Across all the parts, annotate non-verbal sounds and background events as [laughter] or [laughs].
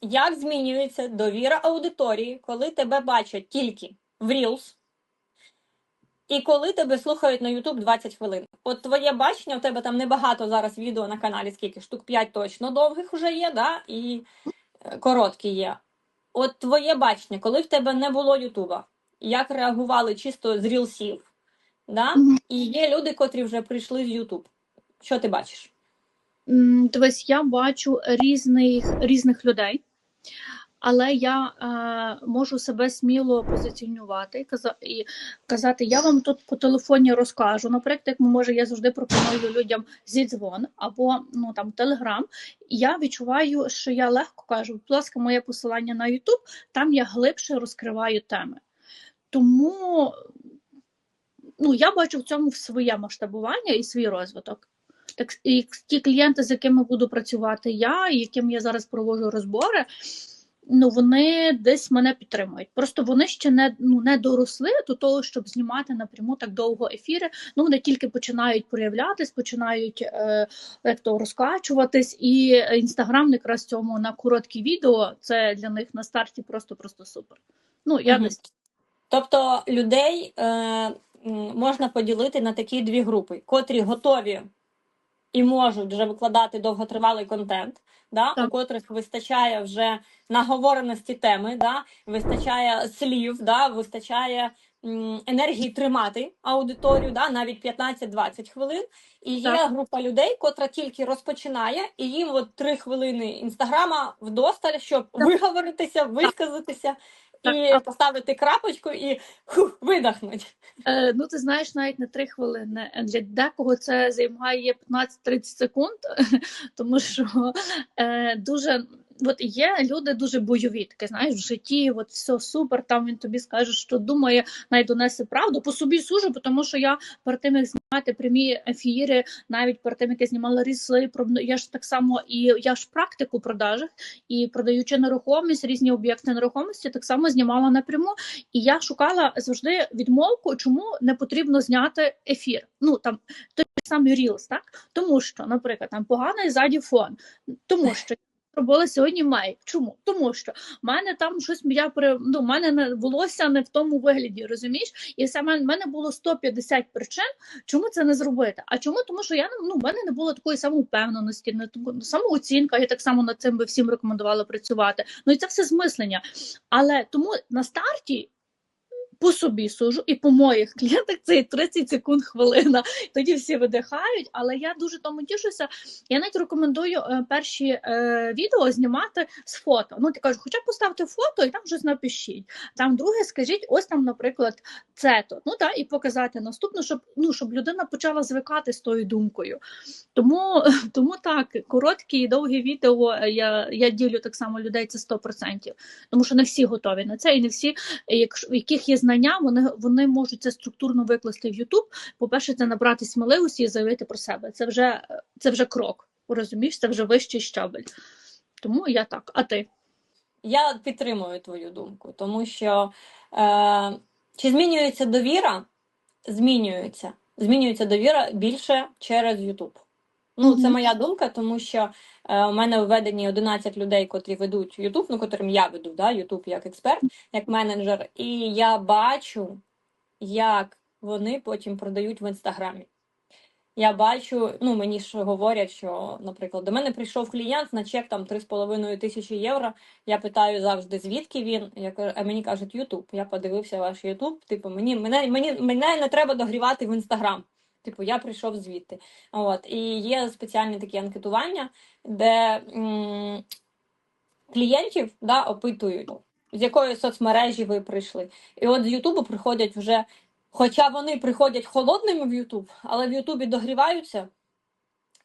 як змінюється довіра аудиторії, коли тебе бачать тільки в Reels, і коли тебе слухають на YouTube 20 хвилин. От твоє бачення, у тебе там небагато зараз відео на каналі, скільки штук 5 точно довгих вже є, да? і е, короткі є. От твоє бачення, коли в тебе не було Ютуба, як реагували чисто з рілсів, да? І є люди, котрі вже прийшли з Ютуб. Що ти бачиш? Дивись, я бачу різних, різних людей, але я е, можу себе сміло позиціонувати і, казати, я вам тут по телефоні розкажу. Наприклад, як може, я завжди пропоную людям зідзвон або ну там Телеграм. І я відчуваю, що я легко кажу, будь ласка, моє посилання на YouTube, там я глибше розкриваю теми. Тому ну, я бачу в цьому своє масштабування і свій розвиток. Ті клієнти, з якими буду працювати я, і яким я зараз проводжу розбори, ну вони десь мене підтримують. Просто вони ще не, ну, не доросли до того, щоб знімати напряму так довго ефіри. Ну вони тільки починають проявлятись, починають е, як то розкачуватись, і інстаграм якраз цьому на короткі відео. Це для них на старті просто просто супер. Ну я Мгм. десь Тобто людей е, можна поділити на такі дві групи, котрі готові і можуть вже викладати довготривалий контент, да? Так. у котрих вистачає вже наговореності теми, да? вистачає слів, да? вистачає м, енергії тримати аудиторію, да? навіть 15-20 хвилин. І є Так. група людей, котра тільки розпочинає, і їм от 3 хвилини інстаграма вдосталь, щоб виговоритися, висказатися. Так, І а- поставити крапочку і хух, видихнуть. Е, ну, ти знаєш, навіть не три хвилини. Е, Для декого це займає 15-30 секунд, [laughs] тому що е, дуже. От є люди дуже бойові, таке знаєш, в житті, от все супер. Там він тобі скаже, що думає, навіть донесе правду. По собі сужу, тому що я перед тим як знімати прямі ефіри, навіть перед тим як я знімала рісли, я ж так само і я ж практику продажах і продаючи нерухомість, різні об'єкти нерухомості, так само знімала напряму. І я шукала завжди відмовку, чому не потрібно зняти ефір. Ну там той самий Reels, так тому що, наприклад, там поганий ззаді фон, тому що. Робила сьогодні май. Чому? Тому що в мене там щось я при ну, в мене не волосся не в тому вигляді, розумієш? І саме в мене було 150 причин, чому це не зробити. А чому? Тому що я ну, в мене не було такої самовпевненості, не самооцінка. Я так само над цим би всім рекомендувала працювати. Ну і це все змислення. Але тому на старті. По собі сужу, і по моїх клієнтах це 30 секунд хвилина. Тоді всі видихають. Але я дуже тому тішуся. Я навіть рекомендую е, перші е, відео знімати з фото. Ну ти кажу, хоча б поставте фото і там щось напишіть. Там друге, скажіть, ось там, наприклад, це то. Ну так, і показати наступне, щоб ну щоб людина почала звикати з тою думкою. Тому, [laughs] тому так, короткі і довгі відео е, я, я ділю так само людей це 100%. Тому що не всі готові на це, і не всі, якщо яких є знання, вони, вони можуть це структурно викласти в YouTube. По-перше, це набрати сміливості і заявити про себе. Це вже, це вже крок. Розумієш, це вже вищий щабель. Тому я так. А ти? Я підтримую твою думку, тому що е, чи змінюється довіра? Змінюється. Змінюється довіра більше через YouTube. Ну, це моя думка, тому що е, у мене введені 11 людей, котрі ведуть YouTube, ну, котрим я веду, да, YouTube як експерт, як менеджер, і я бачу, як вони потім продають в інстаграмі. Я бачу, ну мені ж говорять, що, наприклад, до мене прийшов клієнт на чек там 3,5 тисячі євро. Я питаю завжди, звідки він. Я кажу, а мені кажуть, Ютуб. Я подивився ваш Ютуб. Типу, мені мене, мені мене не треба догрівати в інстаграм. Типу, я прийшов звідти. От і є спеціальні такі анкетування, де клієнтів да, опитують, з якої соцмережі ви прийшли. І от з Ютубу приходять вже, хоча вони приходять холодними в Ютуб, але в Ютубі догріваються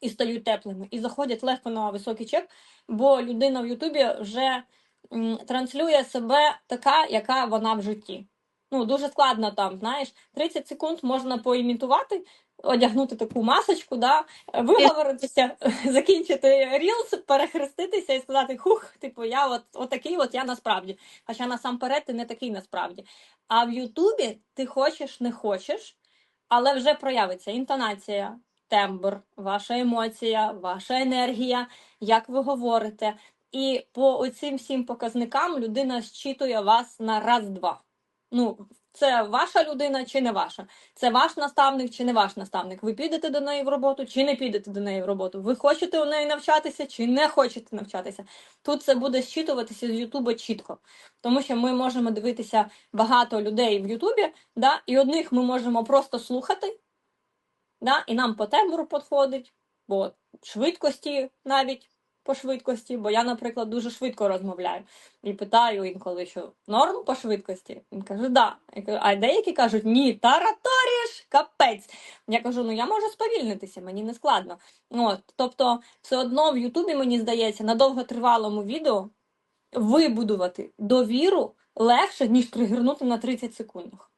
і стають теплими, і заходять легко на високий чек, бо людина в Ютубі вже транслює себе така, яка вона в житті. Ну, дуже складно там, знаєш, 30 секунд можна поімітувати, одягнути таку масочку, да, виговоритися, [laughs] закінчити рілс, перехреститися і сказати: хух, типу, я от, от такий от я насправді. Хоча насамперед ти не такий насправді. А в Ютубі ти хочеш, не хочеш, але вже проявиться інтонація, тембр, ваша емоція, ваша енергія, як ви говорите. І по оцим всім показникам людина зчитує вас на раз-два. Ну, це ваша людина чи не ваша? Це ваш наставник чи не ваш наставник? Ви підете до неї в роботу чи не підете до неї в роботу? Ви хочете у неї навчатися чи не хочете навчатися? Тут це буде зчитуватися з Ютуба чітко, тому що ми можемо дивитися багато людей в Ютубі, да, і одних ми можемо просто слухати, да, і нам по тембру підходить, по швидкості навіть по швидкості, бо я, наприклад, дуже швидко розмовляю і питаю інколи, що норм по швидкості. Він каже, да. Я кажу, а деякі кажуть, ні, тараторіш, капець. Я кажу, ну я можу сповільнитися, мені не складно. От, тобто, все одно в Ютубі, мені здається, на довготривалому відео вибудувати довіру легше, ніж тригернути на 30 секундах.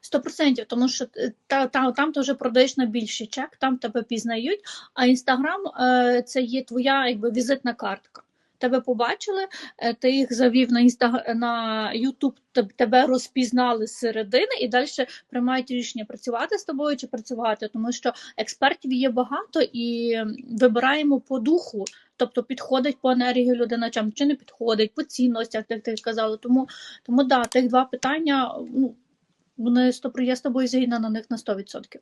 Сто процентів, тому що е, та, та, там ти вже продаєш на більший чек, там тебе пізнають, а інстаграм е, це є твоя якби візитна картка. Тебе побачили, е, ти їх завів на інстаг... на Ютуб, тебе розпізнали з середини і далі приймають рішення працювати з тобою чи працювати, тому що експертів є багато і вибираємо по духу. Тобто підходить по енергії людина, чи не підходить, по цінностях, як ти казала. Тому, тому да, тих два питання, ну вони 100%, я з тобою згідна на них на 100%.